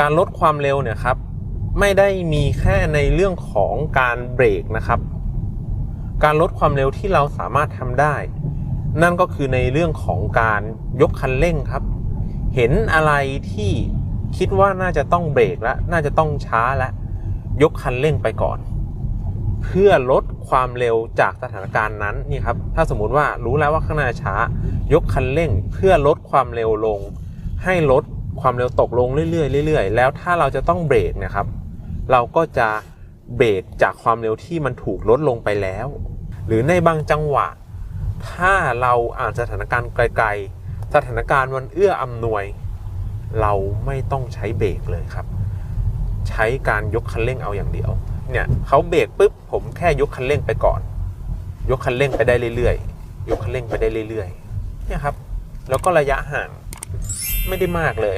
การลดความเร็วเนี่ยครับไม่ได้มีแค่ในเรื่องของการเบรกนะครับ การลดความเร็วที่เราสามารถทำได้ นั่นก็คือในเรื่องของการยกคันเร่งครับ เห็นอะไรที่คิดว่าน่าจะต้องเบรกแล้วน่าจะต้องช้าแล้วยกคันเร่งไปก่อน เพื่อลดความเร็วจากสถานการณ์นั้นนี่ครับถ้าสมมุติว่ารู้แล้วว่าข้างหน้าช้า ยกคันเร่งเพื่อลดความเร็วลง ให้ลด ความเร็วตกลงเรื่อยๆเรื่อยๆ แล้วถ้าเราจะต้องเบรกนะครับ เราก็จะเบรกจากความเร็วที่มันถูกลดลงไปแล้ว หรือในบางจังหวะ ถ้าเราอ่านสถานการณ์ไกลๆ สถานการณ์มันเอื้ออำนวย เราไม่ต้องใช้เบรกเลยครับ ใช้การยกคันเร่งเอาอย่างเดียว เนี่ยเขาเบรกปุ๊บผมแค่ยกคันเร่งไปก่อน ยกคันเร่งไปได้เรื่อยๆ ยกคันเร่งไปได้เรื่อยๆ เนี่ยครับ แล้วก็ระยะห่าง ไม่ได้มากเลย